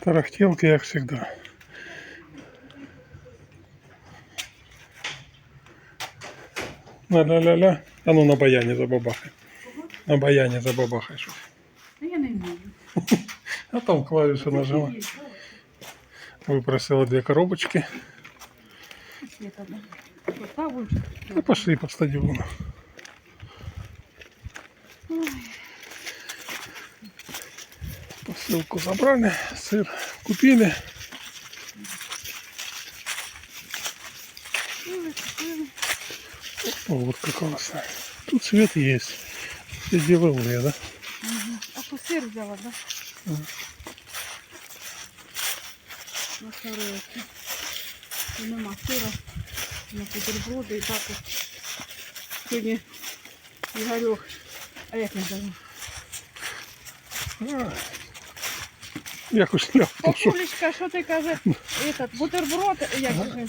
Тарахтелки, як завжди. Ля-ля-ля-ля. А ну на баяні забабахай. На баяні забабахай щось. Ну, я не вмію. А там клавішу нажимай. Випросила дві коробочки. Света, да. Поставлю. И пошли по стадиону. Посылку забрали, сыр купили. О, вот как классно. Тут цвет есть. Все деловые, да? А що сир взяла, да? Мгм. На тарелці. І нема сира. На бутерброди і так от. Сьогодні Ігорьох. А як він казав? А, якось ляпнув, що Папулечка, що ти каже? Этот, бутерброд, як же?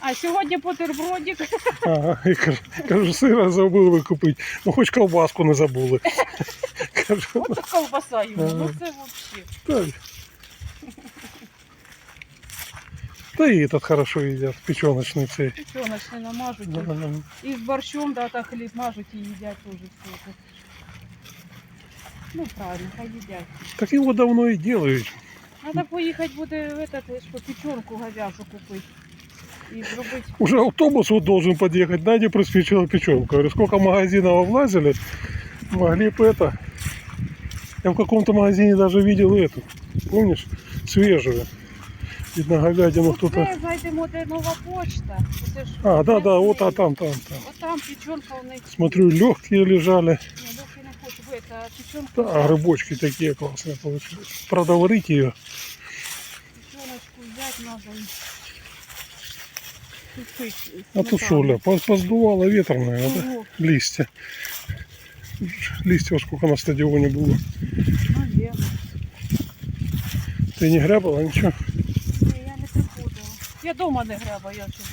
А сьогодні бутербродик. Ага, і кажу, кажу, сира забули купити. Ну хоч колбаску не забули. Кажу, От така колбаса йому. Ага. Ну це взагалі. да. Да и этот хорошо едят, печеночный цей. Печоночний намажуть. М, І з борщом, да, та хліб мажуть і їдять теж все це. Ну правильно, хай їдять. Так его давно и делают. Треба поїхати буде в этот, що печенку говяжу купити. І зробити. Уже автобус вот должен подъехать. Надя приспичила печенку. Говорю, сколько магазинов облазили, могли бы это. Я в каком-то магазине даже видел эту. Помнишь? Свежую. Видно, говядину кто-то... Це зайдемо, де нова почта. Це ж А, да, да, вот а а там, там, там. От там печенка у них. Смотрю, легкие лежали. Ні, духи не хочу, бо це печенка. Да, а грибочки такие классные получились. Правда, варить ее. Печеночку взяти треба. і купити А тут что, сметану. ля, поз- поздувало ветрное, да? Ого, Листья. Листьев сколько на стадионе было. наверно. Ты не грябала ничего? Ні, я не приходила. Я дома не граба, я що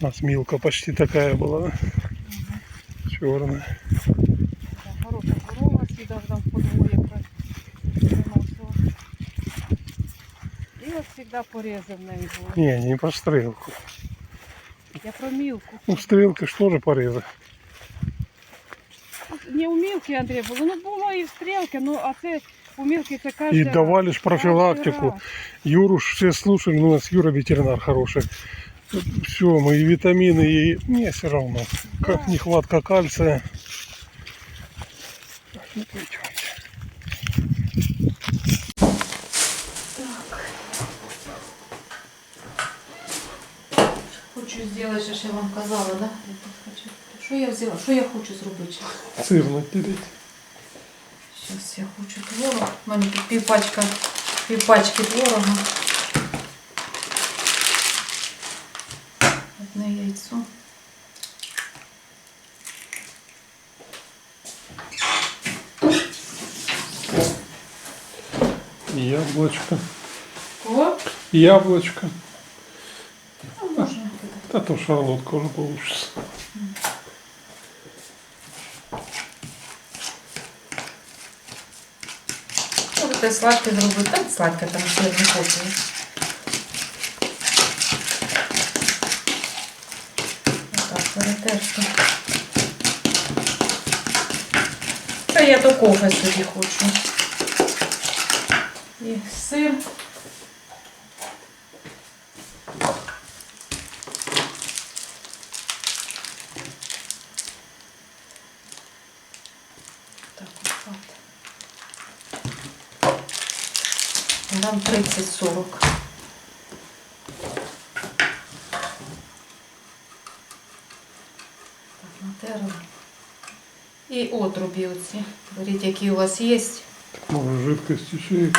У нас Милка почти такая была, да? Черная. Да, хороша корова, всегда ж там подвоє приносила. І от завжди порези в неї були. Не, не по стрелку. Я про мілку. Ну, стрелка ж тоже порезы. Не у мілки, Андрій, було. Ну було і в стрілки, ну а це у мілки це кожен И давали ж профилактику. Юру ж все слушали, ну, у нас Юра ветеринар хороший. Все, мы и витамины, и мне все равно. Как нехватка кальция. Ну, пойдемте. Хочу що ж я вам казала, да? Що я взяла? Що я хочу зробити? Сыр натереть. Зараз я хочу творог. У мене тут півпачка, півпачки творога. Яйцо. Яблочко. Кого? Яблочко. Ну, можна. Да то шарлотка уже получится. Можете сладке зробити. Так, сладке там все не перетерти. Та я до кофе собі хочу. І сир. Грам 30-40. Так, натерли. І отрубі оці. Беріть, які у вас є. Может жидкость еще и...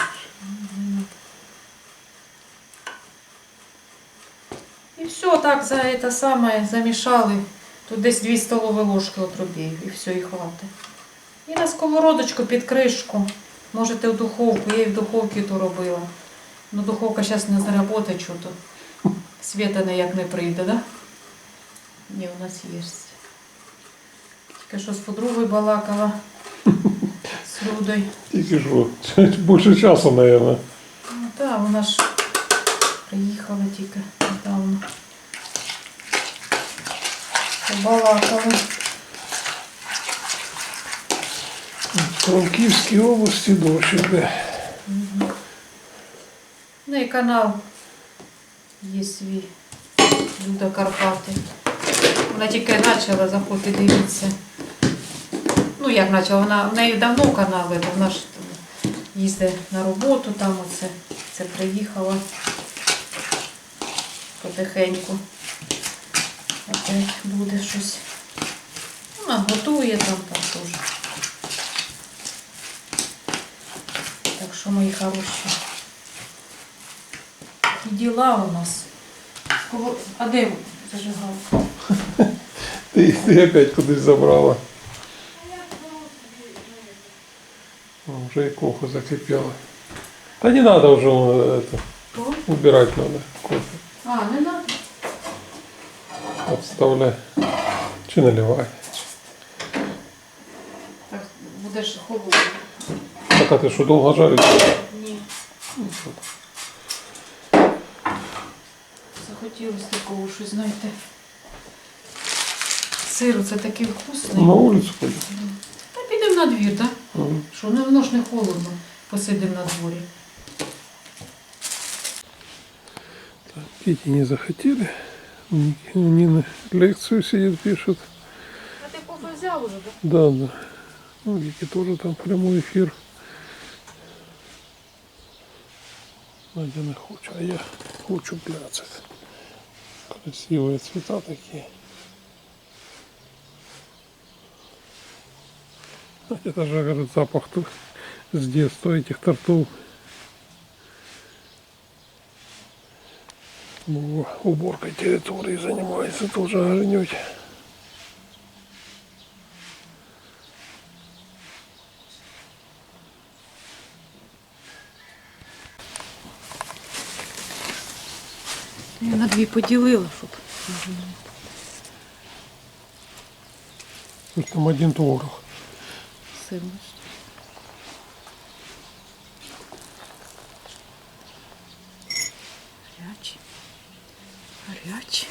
І все так за це саме замішали. Тут десь 2 столові ложки отрубів і все, і хватить. І на сковородочку під кришку. Можете в духовку, я і в духовці то робила. Ну духовка зараз не заработає чого-то. Світа ніяк не прийде, да? Ні, у нас є. Тільки що з подругою балакала. водою. Тільки що. Більше часу, мабуть. Ну так, вона ж приїхала тільки недавно. Побалакали. В Франківській області дощ іде. Ну і канал є свій Люда Карпати. Вона тільки почала заходити, дивіться. Ну як почала, вона в неї давно канал, вона ж їздить на роботу, там оце це приїхала потихеньку. Опять буде щось. Вона готує там там теж. Так що мої хороші. Такі діла у нас. А де зажигав? Ти, ти опять кудись забрала. О, Вже і кофе закипело. Та не надо вже э, это, Кого? убирать надо кофе. А, не надо. Отставляй. Чи наливай. Так, будеш холодно. Так а ти що довго жариш? Ні. Захотілося такого щось, знаєте. Сиру це такий вкусний. На вулицю ходиш? Та підемо на двір, так? Мгм. Що ну, воно ж не холодно. Посидимо на дворі. Дети не захотели. Нины лекцию сидит, пишет. А ти кофе взяв уже, так? Да, да. Ну, Вики тоже там прямой эфир. Надя не хоче, а я хочу пляцать. Красивые цвета такие. Это же, говорит, запах тут с детства этих тортов. Ну, уборкой территории занимается тоже огонёть. Я на дві поділила, щоб Тут там один творог. сильно. Гарячі. Гарячі.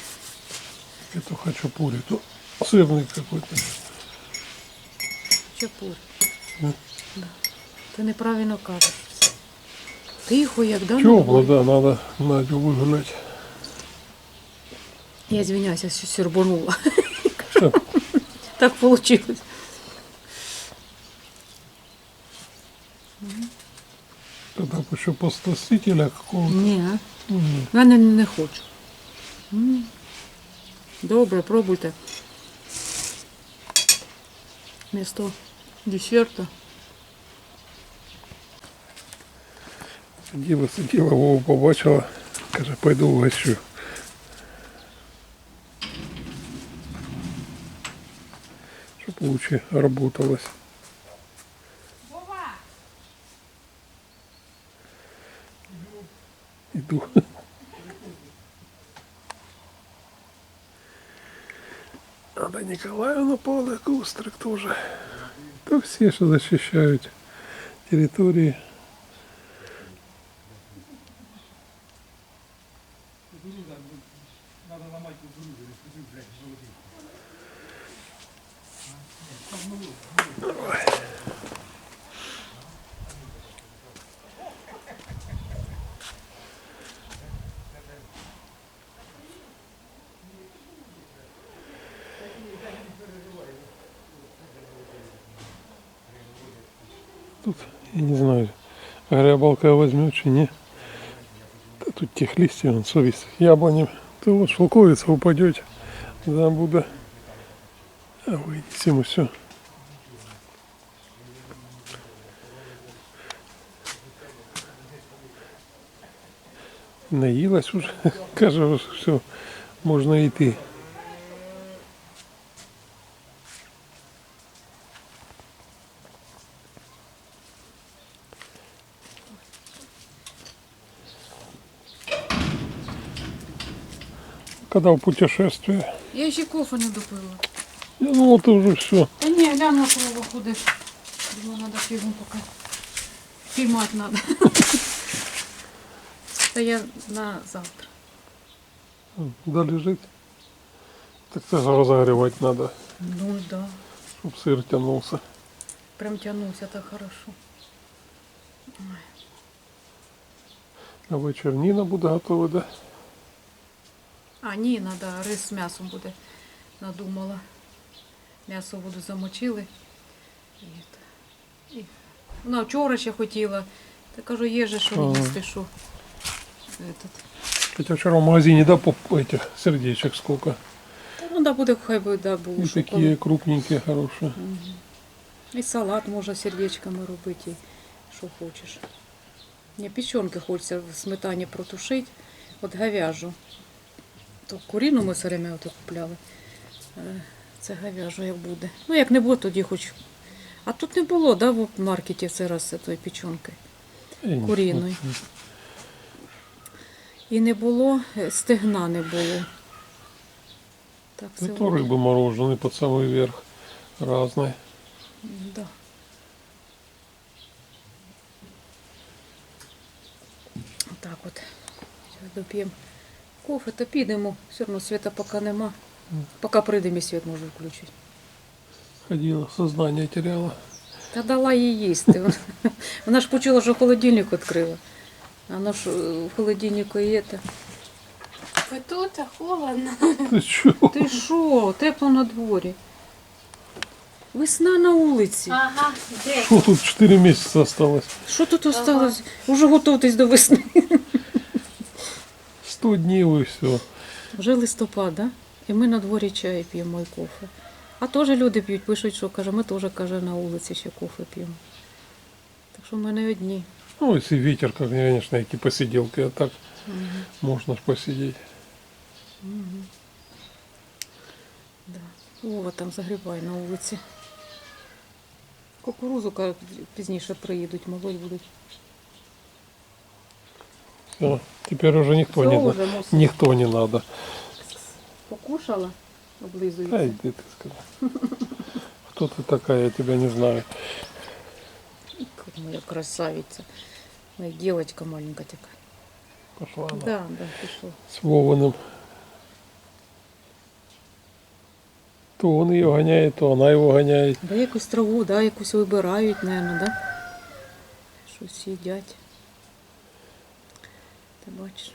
Это хачапури. То сырный какой-то. Чапур. Ну. Да. Ти неправильно кажеш. Тихо, як да? Тепло, да, надо Надю выгнать. Я звиняюся, що сірбанула. Всё. Так вийшло. Тогда бы еще постасителя какого-то. Ні, М, я не, не хочу. М. Добре, пробуйте. Вместо десерта. Сиділа, сиділа, Вову побачила. Каже, пойду угощу. Щоб лучше работалось. Иду. Надо Николаевна Павла Кустрик тоже. То все, что защищают территории. Тут, я не знаю, грябалка возьмет чи не. Да тут тех листьев, он совесть. Яблони, то вот шелковица упадете. Да, буду. А выйдите ему все. Наїлась уже, каже, все, можна йти. Когда в путешествие. Я ще кофе не допила. Я думал, ты уже все. Та ні, гляну, що виходить. Думаю, надо фигу пока. Поймать надо. Это я на завтра. Да лежит. Так це ж розогрівати треба, Ну да. щоб сир тягнувся. Прям тянулся так хорошо. А вечір Ніна буде готова, да? А, ні, надо рис з м'ясом буде. Надумала. М'ясо воду замочили. І, і... Вона вчора ще хотіла. Та кажу, є же що Ага. їсти, що. Этот. Хотя вчера в магазине, да, по этих сердечек сколько. Та ну да буде, хай би да, було. И що такие крупненькие, хорошие. І салат можна сердечками робити, і що хочеш. Мені печенки хочеться в сметані протушити, от говяжу То куріну ми все время ото купляли. Е, Це говяжу як буде. Ну, як не буде, тоді хоч. А тут не було, да, в маркеті це раз тої печенки. И не- Куриной. І не було, е, стегна не було. Так, це Это рыбы мороженые под самый верх. Разные. Да. Так от. Зараз доп'ємо кофе, та підемо. Все одно світа поки нема. Поки прийде мій світ можу включити. Ходила, сознание теряла. Та дала їй їсти. Вона ж почула, що холодильник відкрила. А воно ж е, в холодильнику є. Та. Ви тут, а холодно. Ты чё? Ти що, тепло на дворі. Весна на вулиці. Ага, де? Что тут 4 месяца осталось? Що тут осталось? Уже готуйтесь до весни. 100 дней и все. Вже листопад, да? І ми на дворі чай п'ємо і кофе. А теж люди п'ють, пишуть, що каже, ми теж каже, на вулиці ще кофе п'ємо. Так що ми не одні. Ну, если ветер, как, конечно, эти посиделки, а так можно ж посидеть. Да. Вова там загрібає на вулиці. Кукурузу пізніше приїдуть, молоть будуть. Все, теперь уже никто Все не вже надо. мусить. Никто не надо. Покушала, облизується. Ай, ты, ты сказал. Кто ты такая, я тебя не знаю. Как Моя красавиця. Моя дівчинка маленька така. Пошла она. Да, да, пішла. С Вованым. То он ее гоняет, то она его гоняет. Да якусь траву, да, якусь вибирають, наверное, да? Щось їдять. Ти бачиш.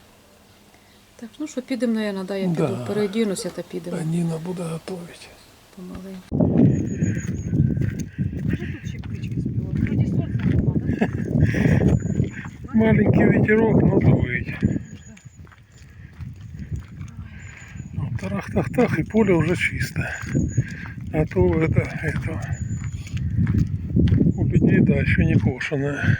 Так, ну що, підемо, наверное, да, я піду Да. переодінуся та підемо А Нина будет готовить. помаленьку. Маленький ветерок, но дует. Ну, Тарах-тах-тах, и поле уже чисто. А то это, это у людей, да, еще не кошеное.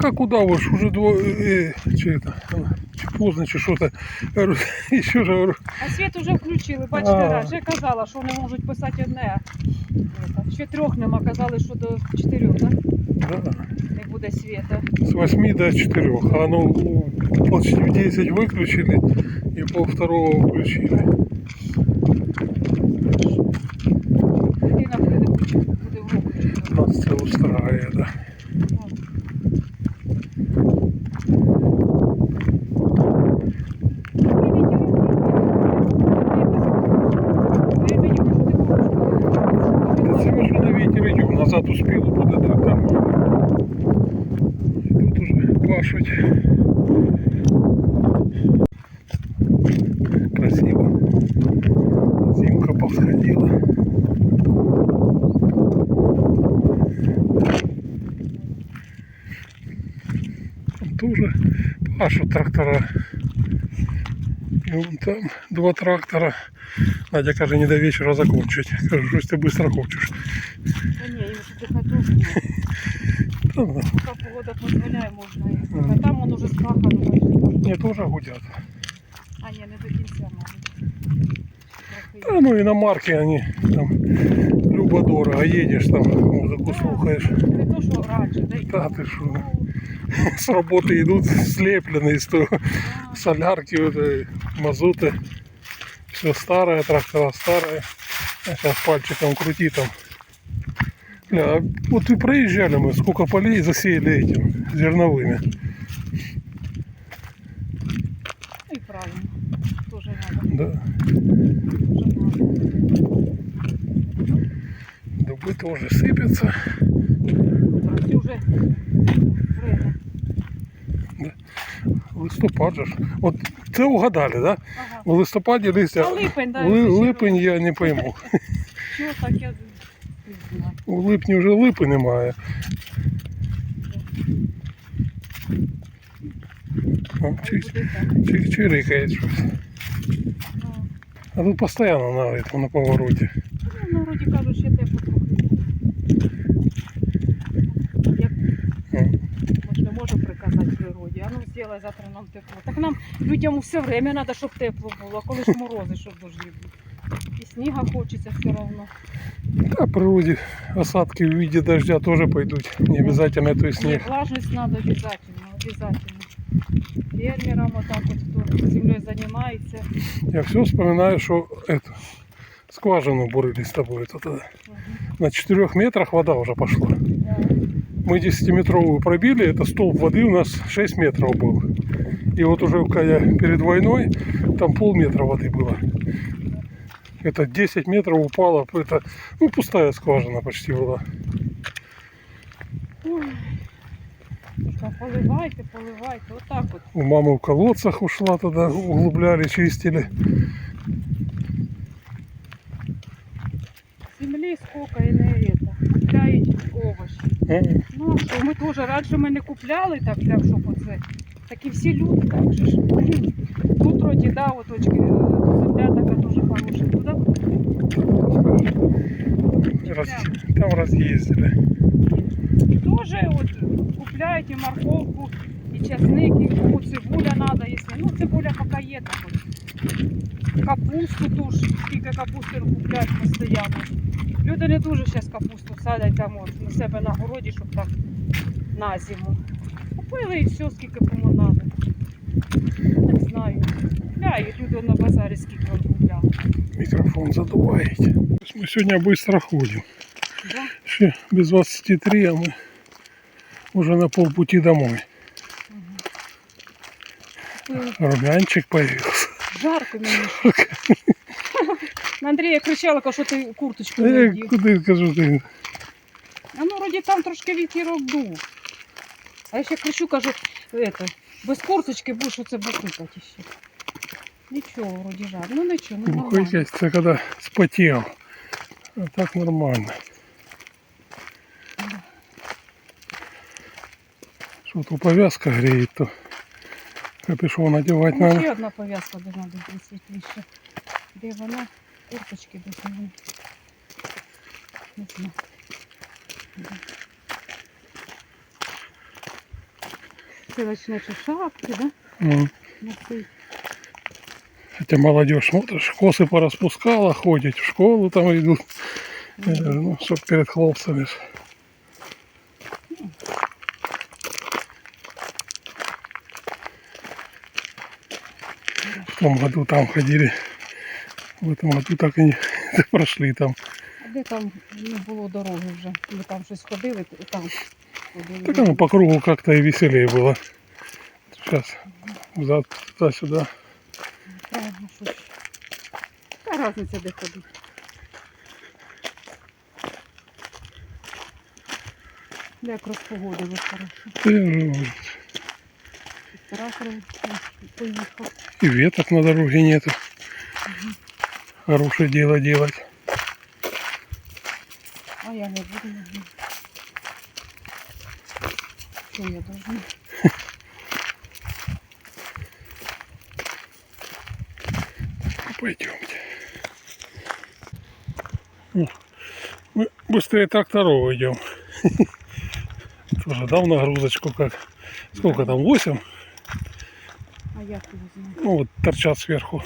Так а куда вы ж уже дво... Э, че это, э, че поздно, че что-то. Еще же А світ уже включили, бачите, А. раз. вже казала, що вони можуть писати одне. Ще трьох нема, казали, що до чотирьох, да? да, не буде світа. с 8 до 4. А ну у- почти в 10 выключили и пол второго включили. Дитина прийде, включить, буде в руку. Нас це устраивает, да. Це ми ж на ветер идем, назад успел, буде да, там. Тут уже пашуть. Красиво. Зимка подходила. Там тоже пашут трактора. И вон там два трактора. Надя каже, не до вечера закончить. Кажу, щось ти швидко хочеш. Та ні, їм ж дихати теж ні. Та ну, Поки погода дозволяє, можна їх. Мгм. А там воно вже скахано. бачите. Ні, теж гудять. А ні, не до кінця, мабуть. Трохи є. Та ну іномарки, вони там Любо дорого, едешь там, музыку слухаешь. Не то, да ти що? С работы идут слепленные из того солярки, этой, мазуты. Все старое, трактора старые. А сейчас пальчиком крути там. Бля, а вот и проезжали мы, сколько полей засеяли этим, зерновыми. І правильно. Тоже надо. Да. Дубы тоже сыпятся. надо. Ці вже время. Листопад же ж. От це угадали, да? Ага. У листопаді листя. А липень, да, Ли- це ще липень я не пойму. Що так я не знаю. У липні вже липи немає. О, Хай чи- буде так. чи- Чирикає щось. Ну, А тут постійно на, этом, на повороті. а ну зробай завтра нам тепло. Так нам людям все время треба, щоб тепло було, а коли ж морози, щоб дожді були. І сніга хочеться все одно. А природі осадки в виде дождя тоже пойдут. Не обязательно то Ні, снег. влажність треба обов'язково, обов'язково. Фермерам отак от, хто землею займається. Я все вспоминаю, что это, скважину бурили с тобой. Это, тогда. Мгм. на 4 метрах вода уже пошла. Да. Мы 10-метровую пробили, это столб воды у нас 6 метров был. И вот уже когда перед войной там полметра воды было. Это 10 метров упало, это ну, пустая скважина почти была. Ой. Тож там поливайте, поливайте, отак от. У мамы в колодцах ушла туда, углубляли, чистили. Землі скільки і Ну, що ми теж раніше ми не купляли так, прям, щоб оце. Так і всі люди так же ж. Тут вроді, да, оточки, земля така дуже хороша. Туди раз- там разъездили. теж от купляють і морковку, і часник, і кому цибуля треба, якщо. Ну, цибуля поки є так. Капусту ту ж, скільки капусти купляють постійно. Люди не дуже зараз капусту садять там от, на себе на городі, щоб так на зиму. Купили і все, скільки кому треба. Не знаю. Купляють люди на базарі, скільки от купляли. Микрофон задувает. Мы сегодня быстро ходим. Да? Еще без 23, а мы уже на полпути домой. Купили. Румянчик появился. Жарко мені. На Андрія кричала, кажу, що ти курточку не Э, вдів. куда скажу ты? А ну, вроді там трошки вітерок дув. А я ще кричу, кажу, это, без курточки будеш оце бухикати ще. Нічого, вроді жар. Ну нічого, ну нормально. Бухать, это когда спотел. А так нормально. Что то повязка греет, то капюшон одевать Ну, надо. ще одна пов'язка должна бути світліша. Де вона? Курточки десь не знаю. Це шапки, да? Носить. Хотя молодежь, смотришь, косы пораспускала, ходят в школу там идут. Э, Ну, чтоб перед хлопцами. В том году там ходили. В этом году так и не прошли там. А де там не було дороги вже? Ми там щось ходили, то там ходили. Так оно по кругу как-то и веселее было. Сейчас взад туда-сюда. Правильно, що ж. Яка різниця, де ходити? Де якраз погодили хорошо. Ты, ну, Трактор поїхав. И веток на дороге нету. Хорошее дело делать. А я не буду. Що я должна? Пойдемте. Мы быстрее тракторов идем. Тоже дал нагрузочку как. Сколько там? 8? А я його знаю. Ну вот торчат сверху.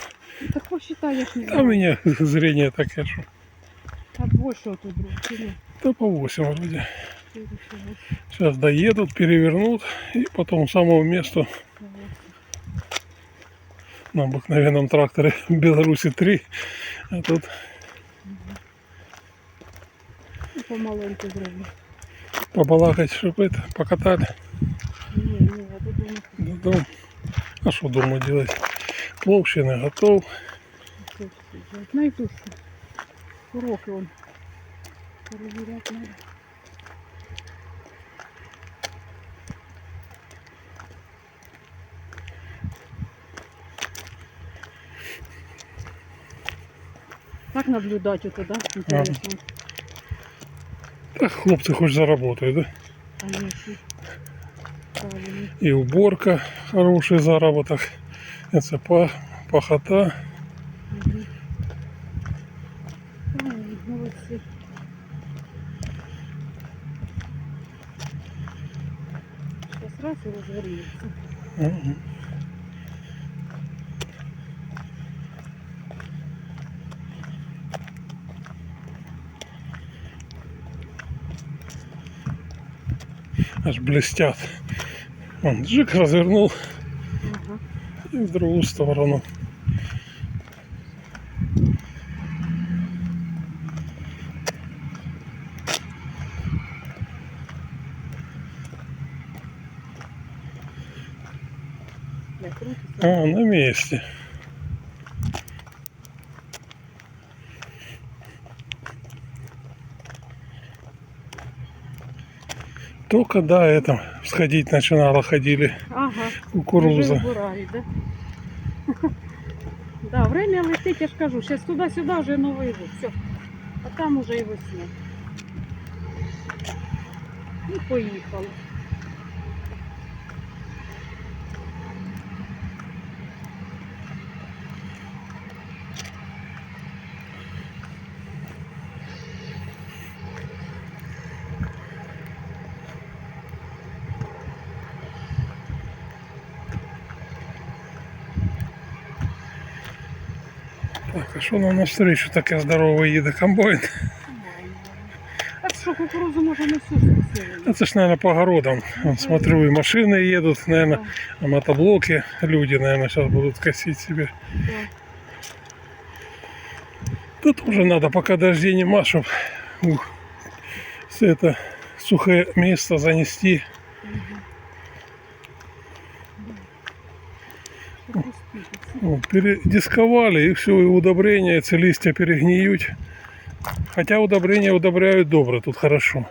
Так посчитай, як не А у меня зрение такое, что А больше тут друг. Или Да по 8 вроде. Сейчас доедут, перевернут и потом самого места на обыкновенном тракторе Беларуси 3. А тут Ну, помаленьку зроблю. побалакать, чтобы это, покатали Ні, ні, я додому додому. А что дома делать? Плов ще не готов. що. Уроки он. Перевіряти треба. Так наблюдать это, да? Интересно. Так хлопцы хоть заработают, да? Конечно. И уборка, хороший заработок. Это па- пахота. Аж блестят. Он джик развернул Ага. и в другую сторону. А, на месте. Только до этого сходить начинала, ходили Ага. кукуруза. Вже вбирають, да? да, время летить, я ж кажу, зараз туди-сюди вже Новий год. Все. А там уже і весна. І поїхали. Так, а що нам навстречу таке здорове їде комбайн? Так що кукурузу може не. А це ж, наверное, по огородам. Смотрю, и машины едут, наверное, а мотоблоки. Люди, наверное, сейчас будут косить себе. Тут уже надо, пока дождей нема, чтобы все это сухое место занести. Вот, передисковали, и все, и удобрения, эти листья перегниют. Хотя удобрения удобряют добро, тут хорошо.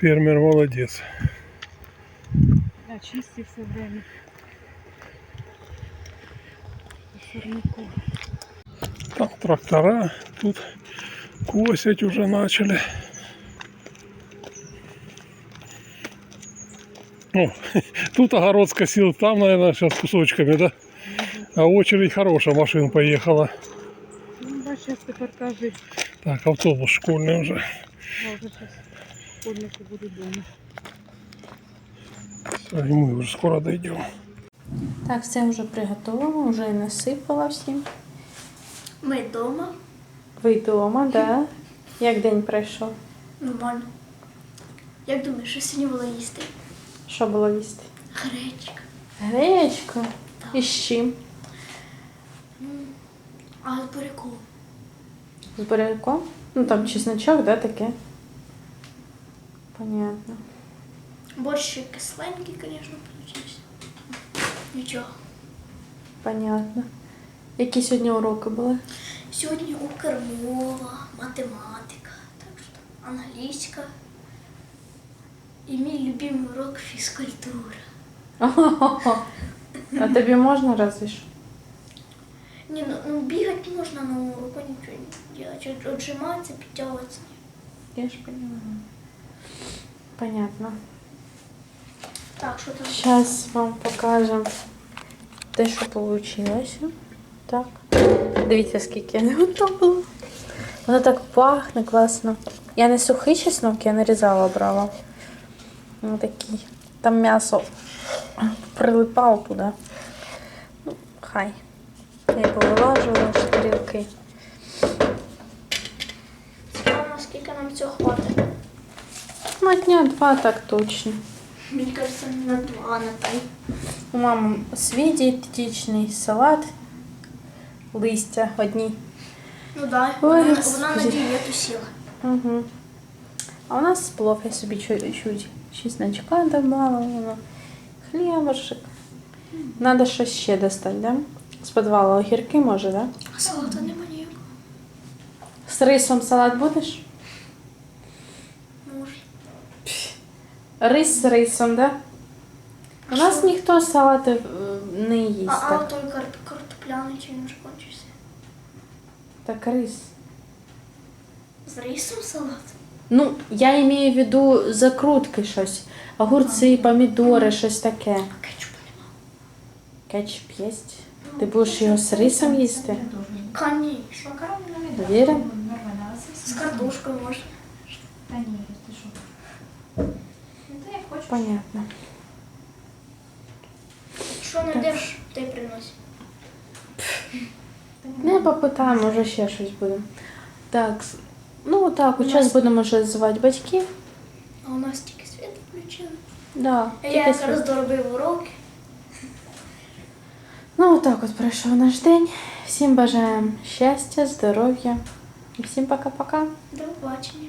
Фермер молодец. Да, чисті все время. Там трактора, тут косять уже начали. О, тут огород скосил, там, наверное, сейчас кусочками, да? А очередь хорошая, машин поехала. Ну, да, зараз тепер кажуть, Так, автобус школьный уже. а вже зараз школьники будуть вдома. Всё, и мы уже скоро дойдем. Так, все вже приготовлено, вже і насипала всім. Ми вдома. Ви вдома, да? Як день пройшов? Нормально. Як думаєш, що сьогодні було їсти? Що було їсти? Гречка. Гречку. І з чим? А з буряком. З буряком? Ну там чесночок, да, таке? Понятно. Борщ ще кисленький, звісно, получився. Нічого. Понятно. Які сьогодні уроки були? Сьогодні укрмова, математика, так що там англійська. І мій любимий урок фізкультура. А тобі можна разве що? Ні, ну, ну бігати можна на уроку нічого не робити. Отжиматися, підтягуватися. Я ж поняла. Понятно. Так, що там? Сейчас вам покажемо те, що вийшло. Так. Дивіться, скільки я не готувала. Воно так пахне класно. Я не сухий чеснок, я нарізала, брала. Ось такий. Там м'ясо прилипало туди. Ну, хай. Я його вилажувала з тарілки. Цікаво, Нам цього хватить. На дня два так точно. Мені кажется, на два, на три. У мами свій дієтичний салат, листя одні. Ну да, Ой, вона, господи. вона на дієту сіла. Угу. А у нас плов, я собі чуть-чуть чесночка добавила, воно хлібушек. Надо щось ще достати, да? З підвалу огірки може, да? А салата нема ніякого. З рисом салат будеш? Може. Рис з рисом, да? У нас ніхто салати е, не їсть. А, а так. той карт, картопляний чи він вже кончився? так рис. З рисом салат? Ну, я имею в виду закрутки щось. Огурці, помідори, щось таке. Кетчупу нема. Кетчуп єсть. Ти будеш його з рисом їсти? Конечно. Віра? З картошкою можна. Понятно. Що знайдеш, ти принось. Ну, я попитаю, може ще щось буде. Так, с- ну так, зараз будемо вже звати батьків. А у нас тільки світ включили. Да, Я тільки якраз світ. доробив уроки. Ну, отак от пройшов наш день. Всім бажаємо щастя, здоров'я. І всім пока-пока. До побачення.